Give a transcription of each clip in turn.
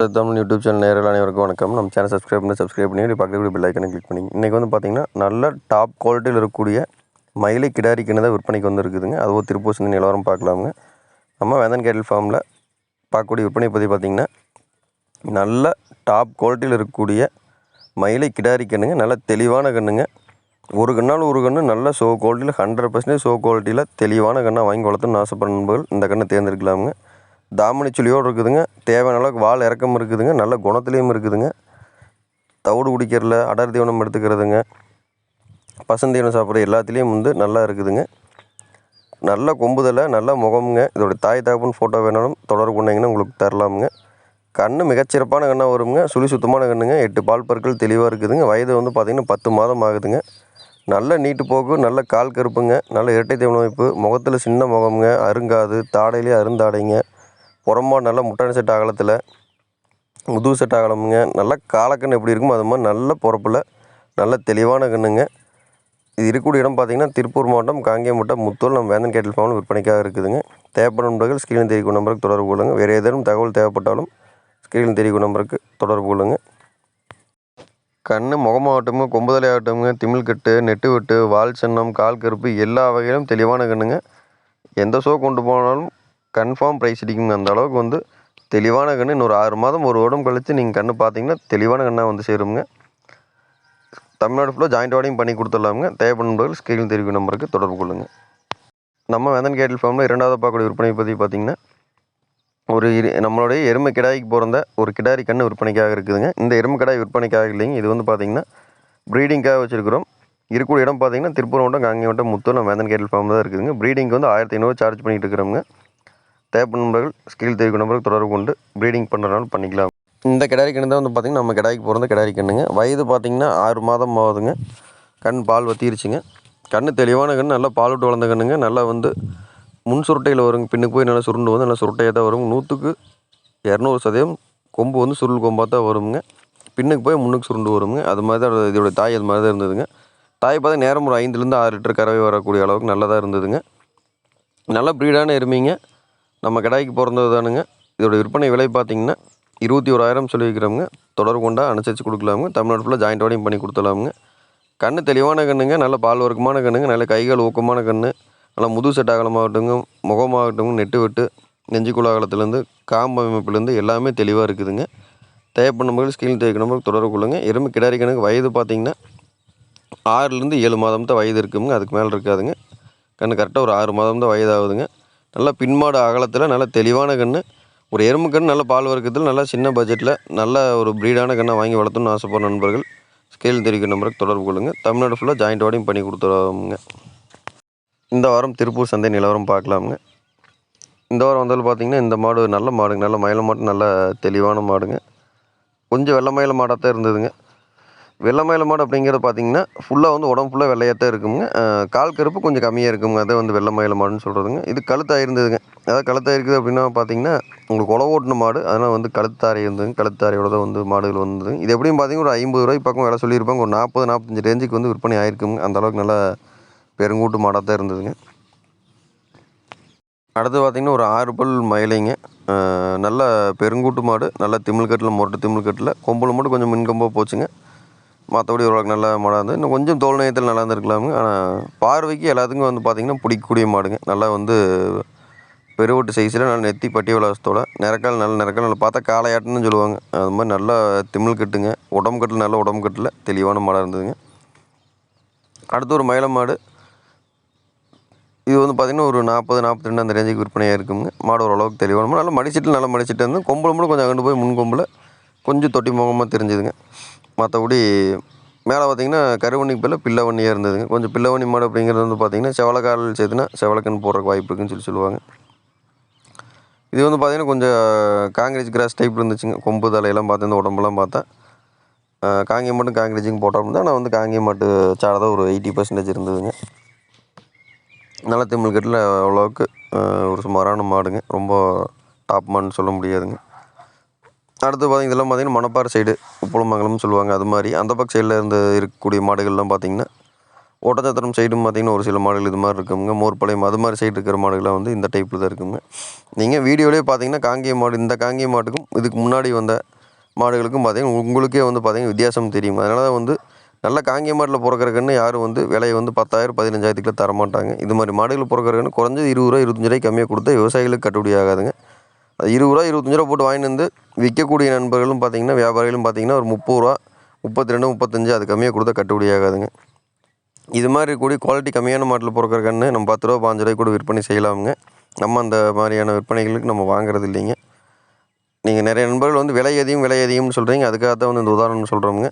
Tamil YouTube channel நேரில் அனைவருக்கும் வணக்கம். நம்ம சேனல் சப்ஸ்கிரைப் பண்ணி சப்ஸ்கிரைப் பண்ணி இப்படி பக்கத்தில் பெல் ஐக்கனை கிளிக் பண்ணி. இன்றைக்கி வந்து பார்த்திங்கன்னா நல்ல டாப் குவாலிட்டியில் இருக்கக்கூடிய மயிலை கிடாரி கிணறு தான் விற்பனைக்கு வந்துருக்குதுங்க. அதுவும் திருப்பூர் நிலவரம் பார்க்கலாமுங்க. நம்ம வேந்தன் கேட்டல் ஃபார்மில் பார்க்கக்கூடிய விற்பனை பற்றி பார்த்திங்கன்னா நல்ல டாப் குவாலிட்டியில் இருக்கக்கூடிய மயிலை கிடாரி கண்ணுங்க. நல்ல தெளிவான கண்ணுங்க. ஒரு கண்ணால் ஒரு கன்று நல்ல ஷோ குவாலிட்டியில் ஹண்ட்ரட் பர்சன்டேஜ் ஷோ குவாலிட்டியில் தெளிவான கண்ணை வாங்கி வளர்த்துன்னு ஆசைப்படுற நண்பர்கள் இந்த கண்ணை தேர்ந்தெடுக்கலாமுங்க. தாமணி சுழியோடு இருக்குதுங்க. தேவையான அளவுக்கு வால் இறக்கம் இருக்குதுங்க. நல்ல குணத்துலேயும் இருக்குதுங்க. தவிடு குடிக்கிறதுல அடர் தீவனம் எடுத்துக்கிறதுங்க. பசந்தீவனம் சாப்பிட்ற எல்லாத்துலேயும் வந்து நல்லா இருக்குதுங்க. நல்ல கொம்புதலை நல்ல முகமுங்க. இதோட தாய் தகப்பன் ஃபோட்டோ வேணாலும் தொடர்பு கொண்டீங்கன்னா உங்களுக்கு தரலாமுங்க. கண் மிகச்சிறப்பான கண்ணாக வருங்க. சுழி சுத்தமான கண்ணுங்க. எட்டு பால் பற்கள் தெளிவாக இருக்குதுங்க. வயது வந்து பார்த்திங்கன்னா பத்து மாதம் ஆகுதுங்க. நல்ல நீட்டு போக்கு நல்ல கால் கருப்புங்க. நல்ல இரட்டை தீவன அமைப்பு. முகத்தில் சின்ன முகமுங்க. அருங்காது. தாடையிலே அருந்தாடைங்க. புறமா நல்ல முட்டாணி செட் அகலத்தில் முதுகு செட் அகலமுங்க நல்ல காலக்கண் எப்படி இருக்குமோ அது மாதிரி நல்ல பொறப்பில் நல்ல தெளிவான கண்ணுங்க. இது இருக்கக்கூடிய இடம் பார்த்தீங்கன்னா திருப்பூர் மாவட்டம் காங்கேயம்பட்டம் முத்தூர். நம்ம வேந்தன் கேட்டல் ஃபார்மில் விற்பனைக்காக இருக்குதுங்க. தேவைப்படும் நண்பர்கள் ஸ்க்ரீனில் தெரிவிக்கும் நம்பருக்கு தொடர்பு கொள்ளுங்க. வேறு ஏதேனும் தகவல் தேவைப்பட்டாலும் ஸ்க்ரீனில் தெரிவிக்கும் நம்பருக்கு தொடர்பு கொள்ளுங்க. கண் முகமாகட்டுங்க கொம்புதலை ஆகட்டுங்க திமிழ்கட்டு நெட்டு வெட்டு வால் சின்னம் கால் கருப்பு எல்லா வகையிலும் தெளிவான கண்ணுங்க. எந்த ஷோ கொண்டு போனாலும் கன்ஃபார்ம் ப்ரைஸ் அடிக்குங்க அந்த அளவுக்கு வந்து தெளிவான கன்று. இன்னொரு ஆறு மாதம் ஒரு வருடம் கழித்து நீங்கள் கன்று பார்த்தீங்கன்னா தெளிவான கண்ணாக வந்து சேருங்க தமிழ்நாடு ஃபுல்லாக ஜாயிண்ட் வாடிங் பண்ணி கொடுத்துடலாமுங்க. தேவைப்படும் நண்பர்கள் தெரிவிக்கும் நம்பருக்கு தொடர்பு கொள்ளுங்கள் நம்ம வேந்தன் கேட்டில் ஃபார்மில் இரண்டாவது பார்க்கக்கூடிய விற்பனை பற்றி பார்த்தீங்கன்னா ஒரு இரு நம்மளுடைய எருமை கிடாய்க்கு பிறந்த ஒரு கிடாரி கன்று விற்பனைக்காக இருக்குதுங்க. இந்த எருமை கிடாய் விற்பனைக்காக இல்லைங்க. இது வந்து பார்த்திங்கன்னா ப்ரீடிங்காக வச்சுருக்கிறோம். இருக்கக்கூடிய இடம் பார்த்தீங்கன்னா திருப்பூர் மாவட்டம் காங்கி மாவட்டம் முத்தூர் நம்ம வேந்தன் கேட்டில் ஃபார்ம் தான் இருக்குதுங்க. ப்ரீடிங்க்கு வந்து ஆயிரத்தி ஐநூறு சார்ஜ் பண்ணிகிட்டு இருக்கிறோங்க தேவைப்படும் நண்பர்கள் ஸ்கில் தெரிவிக்கும் நண்பர்கள் தொடர்பு கொண்டு ப்ரீடிங் பண்ணுறதுனால பண்ணிக்கலாம். இந்த கிடாரி கண்ணு தான் வந்து பார்த்திங்கன்னா நம்ம கிடாய்க்கு பிறந்த கிடாரி கண்ணுங்க வயது பார்த்திங்கன்னா ஆறு மாதம் ஆகுதுங்க. கண் பால் வத்திருச்சுங்க. கண் தெளிவான கண் நல்லா பால் விட்டு வளர்ந்த கண்ணுங்க. நல்லா வந்து முன் சுருட்டையில் வருங்க. பின்னுக்கு போய் நல்லா சுருண்டு வந்து நல்லா சுருட்டையாக தான் வரும் நூற்றுக்கு இரநூறு சதவீதம் கொம்பு வந்து சுருள் கொம்பாக தான் வருங்க. பின்னுக்கு போய் முன்னுக்கு சுருண்டு வருங்க. அது மாதிரி தான் இதோட தாய் அது மாதிரி தான் இருந்ததுங்க. தாய் பார்த்தா நேரம் ஒரு ஐந்துலேருந்து ஆறு லிட்டர் கறவை வரக்கூடிய அளவுக்கு நல்லதாக இருந்ததுங்க. நல்ல ப்ரீடான எருமைங்க. நம்ம கடாய்க்கு பிறந்தது தானுங்க. இதோட விற்பனை விலை பார்த்திங்கன்னா இருபத்தி ஓராயிரம் சொல்லி வைக்கிறவங்க தொடர்பு கொண்டா அனுசரித்து கொடுக்கலாமுங்க. தமிழ்நாடு ஃபுல்லாக ஜாயிண்ட் வாடிங் பண்ணி கொடுத்துலாமுங்க கண்ணு தெளிவான கண்ணுங்க நல்ல பால் வர்க்கமான கண்ணுங்க நல்ல கைகள் ஊக்கமான கண்ணு நல்லா முது செட் அகலமாகட்டுங்க முகமாகட்டும் நெட்டு வெட்டு நெஞ்சுக்குள்ள அகலத்துலேருந்து காம்பு அமைப்புலேருந்து எல்லாமே தெளிவாக இருக்குதுங்க. தேவைப்படும் நம்பர்கள் ஸ்கிரீன் தேவைக்கு நம்பருக்கு தொடர்பு கொள்ளுங்கள் எறும்பு கிடாரி கணக்கு வயது பார்த்திங்கன்னா ஆறுலேருந்து ஏழு மாதம் தான் வயது இருக்குங்க. அதுக்கு மேலே இருக்காதுங்க. கண்ணு கரெக்டாக ஒரு ஆறு மாதம் தான் வயதாகுதுங்க. நல்லா பின்மாடு அகலத்தில் நல்ல தெளிவான கன்று ஒரு எறும்பு கன்று நல்ல பால் வர்க்கத்தில் நல்லா சின்ன பட்ஜெட்டில் நல்ல ஒரு ப்ரீடான கண்ணை வாங்கி வளர்த்தணும்னு ஆசைப்படுற நண்பர்கள் ஸ்கேல் தெரிவிக்கும் நம்பருக்கு தொடர்பு கொள்ளுங்கள் தமிழ்நாடு ஃபுல்லாக ஜாயிண்ட் வாடியும் பண்ணி கொடுத்துருவாங்க இந்த வாரம் திருப்பூர் சந்தை நிலவரம் பார்க்கலாமுங்க. இந்த வாரம் வந்தாலும் பார்த்தீங்கன்னா இந்த மாடு நல்ல மாடுங்க நல்ல மயில மாட்டு நல்ல தெளிவான மாடுங்க. கொஞ்சம் வெள்ளை மயில மாடாக தான் இருந்ததுங்க. வெள்ளை மயில மாடு அப்படிங்கிறது பார்த்தீங்கன்னா ஃபுல்லாக வந்து உடம்பு ஃபுல்லாக வெள்ளையாக தான் இருக்குங்க கால் கருப்பு கொஞ்சம் கம்மியாக இருக்குங்க. அதை வந்து வெள்ளை மயில மாடுன்னு சொல்கிறதுங்க இது கழுத்தாக இருந்ததுங்க அதாவது கழுத்தாக இருக்குது அப்படின்னா பார்த்தீங்கன்னா உங்களுக்கு உழவு ஓட்டின மாடு. அதனால் வந்து கழுத்தாரை இருந்ததுங்க. கழுத்தாரையோட தான் வந்து மாடுகள் வந்தது இது எப்படியும் பார்த்தீங்கன்னா ஒரு ஐம்பது ரூபாய் பக்கம் விலை சொல்லியிருப்பாங்க. ஒரு நாற்பது நாற்பத்தஞ்சு ரேஞ்சுக்கு வந்து விற்பனை ஆயிருக்குங்க. அந்த அளவுக்கு நல்லா பெருங்கூட்டு மாடாக தான் இருந்ததுங்க. அடுத்து பார்த்திங்கன்னா ஒரு ஆறு பல் மயிலைங்க. நல்ல பெருங்கூட்டு மாடு. நல்ல திமிழ்கட்டில் மொட்டை திமிழ்கட்டில் கொம்பில் மட்டும் கொஞ்சம் மின்கொம்பாக போச்சுங்க. மற்றபடி ஓரளவுக்கு நல்ல மாடாக இருந்தது. இன்னும் கொஞ்சம் தோல் நேயத்தில் நல்லா இருந்திருக்கலாமுங்க ஆனால் பார்வைக்கு எல்லாத்துக்கும் வந்து பார்த்திங்கன்னா பிடிக்கக்கூடிய மாடுங்க. நல்லா வந்து பெருவட்டு சைஸில் நல்லா நெத்தி பட்டி விளாசத்தோட நிறக்கால் நல்ல நிறக்கால் நல்லா பார்த்தா காளையாட்டுன்னு சொல்லுவாங்க. அது மாதிரி நல்லா திமிழ் கட்டுங்க. உடம்பு கட்டில் நல்ல உடம்பு கட்டில் தெளிவான மாடாக இருந்ததுங்க. அடுத்து ஒரு மயில மாடு. இது வந்து பார்த்திங்கன்னா ஒரு நாற்பது நாற்பத்தி ரெண்டு அந்த ரேஞ்சுக்கு விற்பனையாக இருக்குங்க. மாடு ஓரளவுக்கு தெளிவான நல்லா மடிச்சிட்டு நல்லா மடிச்சிட்டு இருந்து கொம்பில் மட்டும் கொஞ்சம் அகண்டு போய் முன் கொம்பில் கொஞ்சம் தொட்டி முகமாக தெரிஞ்சுதுங்க. மற்றபடி மேலே பார்த்திங்கன்னா கருவண்ணிக்கு பிள்ளை பில்லவண்ணியாக இருந்ததுங்க. கொஞ்சம் பில்லவண்ணி மாடு அப்படிங்கிறது வந்து பார்த்திங்கன்னா செவலக்கால் சேர்த்துனா செவலக்கன் போடுறக்கு வாய்ப்பு இருக்குன்னு சொல்லி சொல்லுவாங்க. இது வந்து பார்த்திங்கன்னா கொஞ்சம் காங்கிரீஸ் கிராஸ் டைப் இருந்துச்சுங்க. கொம்பு தலையெல்லாம் பார்த்து இந்த உடம்புலாம் பார்த்தா. காங்கியம் மட்டும் காங்கிரீஸுங்க போட்டோம் தான் நான் வந்து காங்கியம் மாட்டு சாடை தான் ஒரு எயிட்டி பர்சன்டேஜ் இருந்ததுங்க. நல்ல திமிழ்கட்டில் அவ்வளோவுக்கு ஒரு சுமாரான மாடுங்க. ரொம்ப டாப் மாடுன்னு சொல்ல முடியாதுங்க. அடுத்து பார்த்திங்க இதெல்லாம் பார்த்திங்கன்னா மணப்பாறை சைடு உப்பளமங்கலம்னு சொல்லுவாங்க. அது மாதிரி அந்த பக்கம் சைடில் இருந்து இருக்கக்கூடிய மாடுகள்லாம் பார்த்திங்கன்னா ஒட்டச்சத்திரம் சைடும் பார்த்திங்கன்னா ஒரு சில மாடுகள் இது மாதிரி இருக்குங்க. மோர்பாளையம் அது மாதிரி சைடு இருக்கிற மாடுகள்லாம் வந்து இந்த டைப்பில் தான் இருக்குங்க. நீங்கள் வீடியோலேயே பார்த்தீங்கன்னா காங்கேய மாடு இந்த காங்கிய மாட்டுக்கும் இதுக்கு முன்னாடி வந்த மாடுகளுக்கும் பார்த்தீங்கன்னா உங்களுக்கே வந்து பார்த்தீங்கன்னா வித்தியாசம் தெரியும் அதனால தான் வந்து நல்ல காங்கிய மாட்டில் பிறக்கிற கன்று யாரும் வந்து விலையை வந்து பத்தாயிரம் பதினஞ்சாயிரத்துக்குள்ள தர மாட்டாங்க இது மாதிரி மாடுகள் பிறக்கிற கன்று குறைஞ்சது இருபது ரூபா இருபத்தஞ்சு ரூபாய் கம்மியாக கொடுத்தா விவசாயிகளுக்கு கட்டுப்படி ஆகாதுங்க. அது இருபது ரூபா இருபத்தஞ்சு ரூபா போட்டு வாங்கிட்டு வந்து விற்கக்கூடிய நண்பர்களும் பார்த்தீங்கன்னா வியாபாரிகளும் பார்த்தீங்கன்னா ஒரு முப்பது ரூபா முப்பத்தி ரெண்டு முப்பத்தஞ்சு அது கம்மியாக கொடுத்தா கட்டுப்படி ஆகாதுங்க. இது மாதிரி இருக்கக்கூடிய குவாலிட்டி கம்மியான மாட்டில் பிறக்கிற கன்று நம்ம பத்து ரூபா பாஞ்சு ரூபாய்க்கு கூட விற்பனை செய்யலாமுங்க. நம்ம அந்த மாதிரியான விற்பனைகளுக்கு நம்ம வாங்குறது இல்லைங்க. நீங்கள் நிறைய நண்பர்கள் வந்து விலை அதிகம் விலை அதிகம்னு சொல்கிறீங்க அதுக்காக தான் வந்து இந்த உதாரணம் சொல்கிறோமுங்க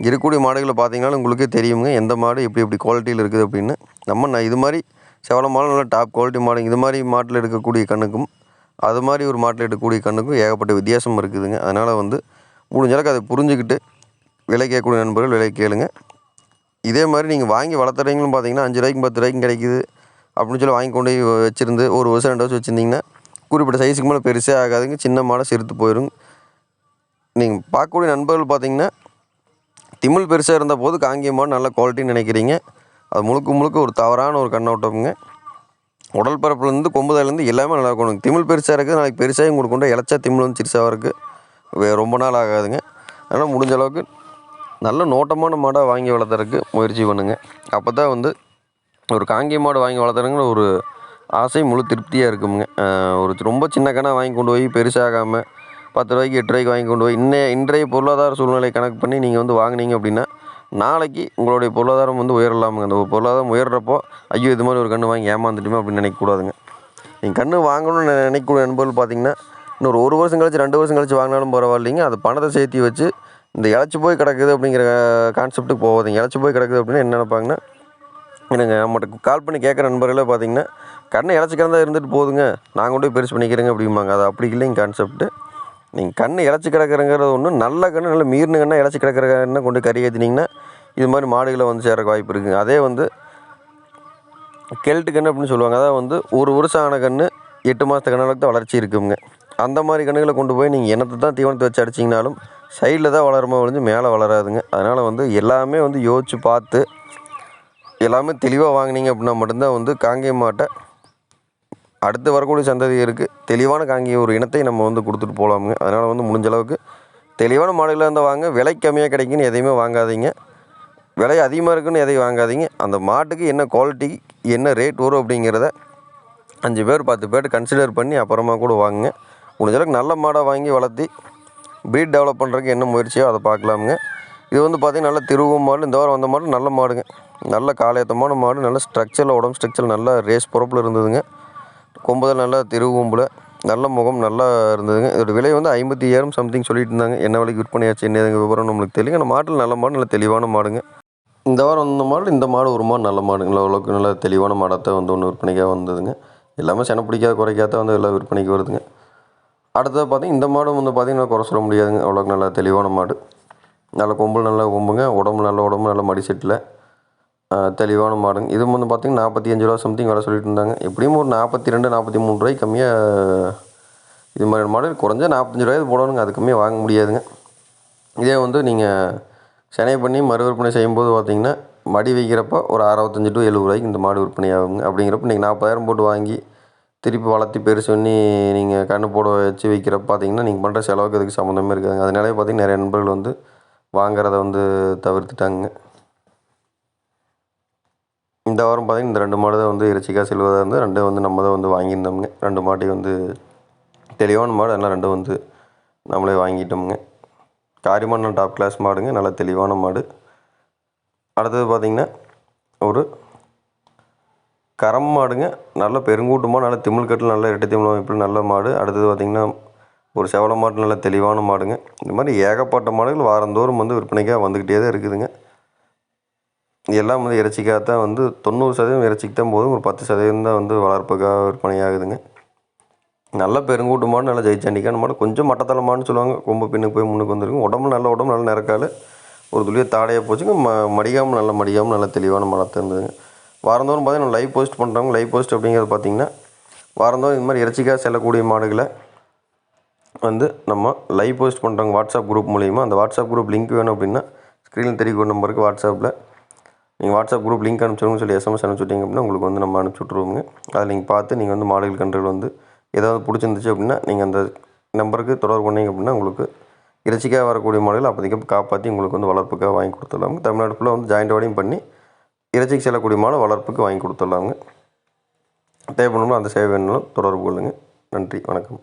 இருக்கக்கூடிய மாடுகளை பார்த்தீங்கனாலும் உங்களுக்கே தெரியுங்க எந்த மாடு எப்படி எப்படி குவாலிட்டியில் இருக்குது அப்படின்னு. நம்ம நான் இது மாதிரி செவலமான நல்ல டாப் குவாலிட்டி மாடு இது மாதிரி மாட்டில் எடுக்கக்கூடிய கண்ணுக்கும் அது மாதிரி ஒரு மாட்டில் எடுக்கக்கூடிய கண்ணுக்கும் ஏகப்பட்ட வித்தியாசம் இருக்குதுங்க. அதனால் வந்து முடிஞ்ச அளவுக்கு அதை புரிஞ்சுக்கிட்டு விலை கேட்கக்கூடிய நண்பர்கள் விலை கேளுங்க. இதே மாதிரி நீங்கள் வாங்கி வளர்த்துறீங்களும் பார்த்தீங்கன்னா அஞ்சு ரூபாய்க்கும் பத்து ரூபாய்க்கும் கிடைக்குது அப்படின்னு சொல்லி வாங்கி கொண்டு போய் வச்சுருந்து ஒரு வருஷம் ரெண்டு வருஷம் வச்சுருந்தீங்கன்னா குறிப்பிட்ட சைஸுக்கு மேலே பெருசே ஆகாதுங்க. சின்ன மாடை சிறுத்து போயிடும் நீங்கள் பார்க்கக்கூடிய நண்பர்கள் பார்த்தீங்கன்னா திமிழ் பெருசாக இருந்த போது காங்கிய மாடு நல்ல குவாலிட்டின்னு நினைக்கிறீங்க. அது முழுக்க முழுக்க ஒரு தவறான ஒரு கண்ணோட்டமுங்க. உடல் பரப்புலேருந்து கொம்புதாலேருந்து எல்லாமே நல்லா இருக்கணும் திமிழ் பெருசாக இருக்குது. நாளைக்கு பெருசாக உங்களுக்கு கொண்டு இலச்சா திமிழ் வந்து சிறுசாக இருக்குது வே ரொம்ப நாள் ஆகாதுங்க. அதனால் முடிஞ்ச அளவுக்கு நல்ல நோட்டமான மாடாக வாங்கி வளர்த்துறதுக்கு முயற்சி பண்ணுங்கள் அப்போ தான் வந்து ஒரு காங்கேய மாடு வாங்கி வளர்த்துறங்கிற ஒரு ஆசை முழு திருப்தியாக இருக்குமுங்க ஒரு ரொம்ப சின்ன கணாக வாங்கி கொண்டு போய் பெருசாகாமல் பத்து ரூபாய்க்கு எட்டு ரூபாய்க்கு வாங்கி கொண்டு போய் இன்னைய இன்றைய பொருளாதார சூழ்நிலை கணக்கு பண்ணி நீங்கள் வந்து வாங்குனீங்க அப்படின்னா நாளைக்கு உங்களுடைய பொருளாதாரம் வந்து உயரலாமுங்க. அந்த பொருளாதாரம் உயர்றப்போ ஐயோ இது மாதிரி ஒரு கன்று வாங்கி ஏமாந்துட்டுமே அப்படின்னு நினைக்கக்கூடாதுங்க நீங்கள் கன்று வாங்கணும்னு நினைக்கக்கூடிய நண்பர்கள் பார்த்தீங்கன்னா இன்னொரு ஒரு வருஷம் கழிச்சு ரெண்டு வருஷம் கழிச்சு வாங்கினாலும் பரவாயில்லைங்க. அது பணத்தை சேர்த்து வச்சு இந்த இழைச்சி போய் கிடக்குது அப்படிங்கிற கான்செப்ட்டுக்கு போகாதீங்க. இழைச்சி போய் கிடக்குது அப்படின்னு என்ன நினைப்பாங்கன்னா எனக்கு நம்மகிட்ட கால் பண்ணி கேட்குற நண்பர்களே பார்த்தீங்கன்னா கண்ணை இழைச்சி கிடந்தா இருந்துட்டு போதுங்க. நாங்கள் கொண்டு போய் பெருசு பண்ணிக்கிறேங்க அப்படிம்பாங்க. அது அப்படி இல்லைங்க கான்செப்ட்டு நீங்கள் கண் இழைச்சி கிடக்குறங்கிறது ஒன்று நல்ல கன்று நல்ல மீறின கண்ணை இழைச்சி கிடக்கிற கண்ணை கொண்டு கறி ஏற்றினீங்கன்னா இது மாதிரி மாடுகளை வந்து சேரக்கு வாய்ப்பு இருக்குங்க. அதே வந்து கெல்ட்டு கன்று அப்படின்னு சொல்லுவாங்க. அதாவது வந்து ஒரு வருஷம் ஆன கன்று எட்டு மாதத்து கண்ணுக்கு தான் வளர்ச்சி இருக்குங்க. அந்த மாதிரி கன்றுகளை கொண்டு போய் நீங்கள் என்னத்தை தான் தீவனத்தை வச்சு அடிச்சிங்கனாலும் சைடில் தான் வளருமா ஒழிஞ்சு மேலே வளராதுங்க. அதனால் வந்து எல்லாமே வந்து யோசித்து பார்த்து எல்லாமே தெளிவாக வாங்கினீங்க அப்படின்னா மட்டும்தான் வந்து காங்கேய மாட்டை அடுத்து வரக்கூடிய சந்ததியருக்கு தெளிவான காங்கி ஒரு இனத்தை நம்ம வந்து கொடுத்துட்டு போகலாமுங்க அதனால் வந்து முடிஞ்ச அளவுக்கு தெளிவான மாடுகளாக இருந்தால் வாங்க. விலை கம்மியாக கிடைக்குன்னு எதையுமே வாங்காதீங்க. விலை அதிகமாக இருக்குன்னு எதையும் வாங்காதீங்க. அந்த மாட்டுக்கு என்ன குவாலிட்டி என்ன ரேட் வரும் அப்படிங்கிறத அஞ்சு பேர் பத்து பேர் கன்சிடர் பண்ணி அப்புறமா கூட வாங்குங்க. முடிஞ்சளவுக்கு நல்ல மாடாக வாங்கி வளர்த்தி ப்ரீட் டெவலப் பண்ணுறதுக்கு என்ன முயற்சியோ அதை பார்க்கலாமுங்க. இது வந்து பார்த்திங்கன்னா நல்ல திருவும் மாடு. இந்த வாரம் வந்த மாடு நல்ல மாடுங்க. நல்ல காலையத்தமான மாடு. நல்ல ஸ்ட்ரக்சரில் உடம்பு ஸ்ட்ரக்சர் நல்லா ரேஸ் பொறப்பில் இருந்ததுங்க. கொம்புதல் நல்லா திருவும்புல நல்ல முகம் நல்லா இருந்ததுங்க. இதோட விலை வந்து ஐம்பத்தி ஏழாயிரம் சம்திங் சொல்லிட்டு இருந்தாங்க என்ன விலைக்கு விற்பனையாச்சு என்ன விவரம் நம்மளுக்கு தெரியுங்க அந்த மாட்டில் நல்ல மாடு நல்ல தெளிவான மாடுங்க. இந்த வாரம் வந்த மாடு இந்த மாடு ஒரு மாடு நல்ல மாடுங்களா ஓரளவுக்கு நல்ல தெளிவான மாடாக வந்து ஒன்று விற்பனைக்காக வந்ததுங்க. எல்லாமே சென பிடிக்காத குறைக்காத வந்து எல்லாம் விற்பனைக்கு வருதுங்க. அடுத்தது பார்த்திங்க இந்த மாடும் வந்து பார்த்தீங்கன்னா குறை சொல்ல முடியாதுங்க. அவ்வளோக்கு நல்ல தெளிவான மாடு. நல்ல கொம்பு நல்லா கொம்புங்க. உடம்பு நல்ல உடம்பு நல்ல மடி செட்டில். தெளிவான மாடல். இது வந்து பார்த்திங்கன்னா நாற்பத்தி அஞ்சு ரூபா சம்திங் விலை சொல்லிட்டு இருந்தாங்க. எப்படியும் ஒரு நாற்பத்தி ரெண்டு நாற்பத்தி மூணு ரூபாய்க்கு கம்மியாக இது மாதிரி மாடல். குறைஞ்சா நாற்பத்தஞ்சு ரூபாய்க்கு போடணுங்க. அது கம்மியாக வாங்க முடியாதுங்க. இதே வந்து நீங்கள் சென்னை பண்ணி மறு விற்பனை செய்யும்போது பார்த்தீங்கன்னா மடி வைக்கிறப்போ ஒரு அறுபத்தஞ்சு டு எழுபது ரூபாய்க்கு இந்த மாடு விற்பனை ஆகுங்க. அப்படிங்கிறப்ப நீங்கள் நாற்பதாயிரம் போட்டு வாங்கி திருப்பி வளர்த்தி பெருசு பண்ணி நீங்கள் கண்ணு போட வச்சு வைக்கிறப்ப பார்த்தீங்கன்னா நீங்கள் பண்ணுற செலவுக்கு அதுக்கு சம்மந்தமே இருக்காதுங்க. அதனாலே பார்த்தீங்கன்னா நிறைய நண்பர்கள் வந்து வாங்குறத வந்து தவிர்த்துட்டாங்க இந்த வாரம் பார்த்தீங்கன்னா இந்த ரெண்டு மாடு தான் வந்து இறைச்சிக்காக செல்வதாக இருந்தால் ரெண்டும் வந்து நம்ம தான் வந்து வாங்கியிருந்தோமுங்க. ரெண்டு மாட்டையும் வந்து தெளிவான மாடு அதெல்லாம் ரெண்டும் வந்து நம்மளே வாங்கிட்டோமுங்க. காரியமான டாப் கிளாஸ் மாடுங்க நல்ல தெளிவான மாடு. அடுத்தது பார்த்திங்கன்னா ஒரு கரம் மாடுங்க நல்ல பெருங்கூட்டமாக நல்ல திமிழ் கட்டில் நல்ல இரட்டை திமிழ் அமைப்பில் நல்ல மாடு. அடுத்தது பார்த்திங்கன்னா ஒரு செவல மாடு நல்ல தெளிவான மாடுங்க. இந்த மாதிரி ஏகப்பட்ட மாடுகள் வாரந்தோறும் வந்து விற்பனைக்காக வந்துக்கிட்டே தான் இருக்குதுங்க. எல்லாம் வந்து இறைச்சிக்காக தான் வந்து தொண்ணூறு சதவீதம் இறைச்சிக்கு தான் போதும் ஒரு பத்து சதவீதம் தான் வந்து வளர்ப்புக்காக விற்பனை ஆகுதுங்க நல்ல பெருங்கூட்டு மாடு நல்ல ஜெயிச்சாண்டிக்கான மாடு கொஞ்சம் மட்டத்தளமானு சொல்லுவாங்க. கொம்பு பின்னுக்கு போய் முன்னுக்கு வந்துருக்கும். உடம்பு நல்ல உடம்பு நல்ல நிறக்கால் ஒரு துளியை தாடையாக போச்சுங்க. ம மடிக்காமல் நல்ல மடியாமல் நல்ல தெளிவான மலத்தை இருந்ததுங்க வாரந்தோறும் பார்த்தீங்கன்னா லைவ் போஸ்ட் பண்ணுறவங்க லைவ் போஸ்ட் அப்படிங்கிறது பார்த்தீங்கன்னா வாரந்தோறும் இந்த மாதிரி இறைச்சிக்காக செல்லக்கூடிய மாடுகளை வந்து நம்ம லைவ் போஸ்ட் பண்ணுறவங்க வாட்ஸ்அப் குரூப் மூலிமா அந்த வாட்ஸ்அப் குரூப் லிங்க் வேணும் அப்படின்னா ஸ்க்ரீனில் தெரியக்கூடிய நம்பருக்கு வாட்ஸ்அப்பில் நீங்கள் வாட்ஸ்அப் குரூப் லிங்க் அனுப்பிச்சிடுங்கன்னு சொல்லி எஸ்எம்எஸ் அனுப்பிச்சுட்டிங்க அப்படின்னா உங்களுக்கு வந்து நம்ம அனுப்பிச்சி விட்ருவோங்க அதை நீங்கள் பார்த்து நீங்கள் வந்து மாடுகள் கன்றுகள் வந்து ஏதாவது பிடிச்சிருந்துச்சி அப்படின்னா நீங்கள் அந்த நம்பருக்கு தொடர்பு கொண்டீங்க அப்படின்னா உங்களுக்கு இறைச்சிக்காக வரக்கூடிய மாடுகள் அப்போதைக்கு காப்பாற்றி உங்களுக்கு வந்து வளர்ப்புக்காக வாங்கி கொடுத்துடலாங்க. தமிழ்நாடு ஃபுல்லாக வந்து ஜாயிண்ட் வாடியும் பண்ணி இறைச்சிக்கு செல்லக்கூடிய மாடு வளர்ப்புக்கு வாங்கி கொடுத்துடலாங்க. தேவைப்படணும் அந்த சேவை வேணுனாலும் தொடர்பு கொள்ளுங்கள் நன்றி வணக்கம்.